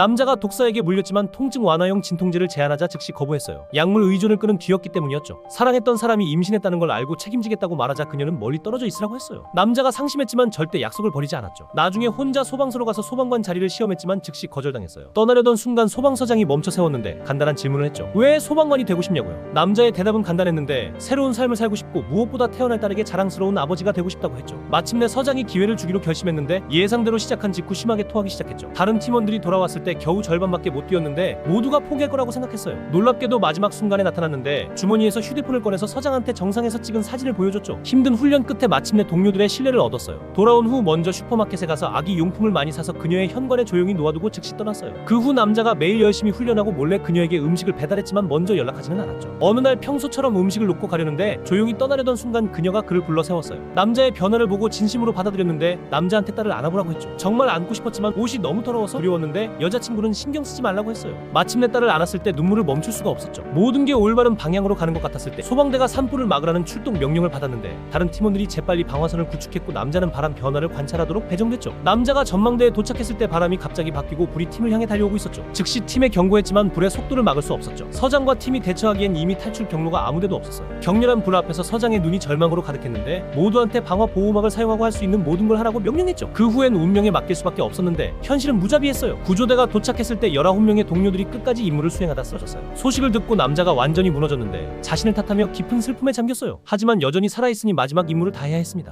남자가 독사에게 물렸지만 통증 완화용 진통제를 제안하자 즉시 거부했어요. 약물 의존을 끄는 뒤였기 때문이었죠. 사랑했던 사람이 임신했다는 걸 알고 책임지겠다고 말하자 그녀는 멀리 떨어져 있으라고 했어요. 남자가 상심했지만 절대 약속을 버리지 않았죠. 나중에 혼자 소방서로 가서 소방관 자리를 시험했지만 즉시 거절당했어요. 떠나려던 순간 소방서장이 멈춰 세웠는데 간단한 질문을 했죠. 왜 소방관이 되고 싶냐고요. 남자의 대답은 간단했는데 새로운 삶을 살고 싶고 무엇보다 태어날 딸에게 자랑스러운 아버지가 되고 싶다고 했죠. 마침내 서장이 기회를 주기로 결심했는데 예상대로 시작한 직후 심하게 토하기 시작했죠. 다른 팀원들이 돌아왔을 때 겨우 절반밖에 못 뛰었는데 모두가 포기할 거라고 생각했어요. 놀랍게도 마지막 순간에 나타났는데 주머니에서 휴대폰을 꺼내서 서장한테 정상에서 찍은 사진을 보여줬죠. 힘든 훈련 끝에 마침내 동료들의 신뢰를 얻었어요. 돌아온 후 먼저 슈퍼마켓에 가서 아기 용품을 많이 사서 그녀의 현관에 조용히 놓아두고 즉시 떠났어요. 그 후 남자가 매일 열심히 훈련하고 몰래 그녀에게 음식을 배달했지만 먼저 연락하지는 않았죠. 어느 날 평소처럼 음식을 놓고 가려는데 조용히 떠나려던 순간 그녀가 그를 불러 세웠어요. 남자의 변화를 보고 진심으로 받아들였는데 남자한테 딸을 안아보라고 했죠. 정말 안고 싶었지만 옷이 너무 더러워서 두려웠는데 여자 친구는 신경 쓰지 말라고 했어요. 마침내 딸을 안았을 때 눈물을 멈출 수가 없었죠. 모든 게 올바른 방향으로 가는 것 같았을 때 소방대가 산불을 막으라는 출동 명령을 받았는데 다른 팀원들이 재빨리 방화선을 구축했고 남자는 바람 변화를 관찰하도록 배정됐죠. 남자가 전망대에 도착했을 때 바람이 갑자기 바뀌고 불이 팀을 향해 달려오고 있었죠. 즉시 팀에 경고했지만 불의 속도를 막을 수 없었죠. 서장과 팀이 대처하기엔 이미 탈출 경로가 아무데도 없었어요. 격렬한 불 앞에서 서장의 눈이 절망으로 가득했는데 모두한테 방화 보호막을 사용하고 할 수 있는 모든 걸 하라고 명령했죠. 그 후엔 운명에 맡길 수밖에 없었는데 현실은 무자비했어요. 구조대 가 도착했을 때 19명의 동료들이 끝까지 임무를 수행하다 쓰러졌어요. 소식을 듣고 남자가 완전히 무너졌는데 자신을 탓하며 깊은 슬픔에 잠겼어요. 하지만 여전히 살아있으니 마지막 임무를 다해야 했습니다.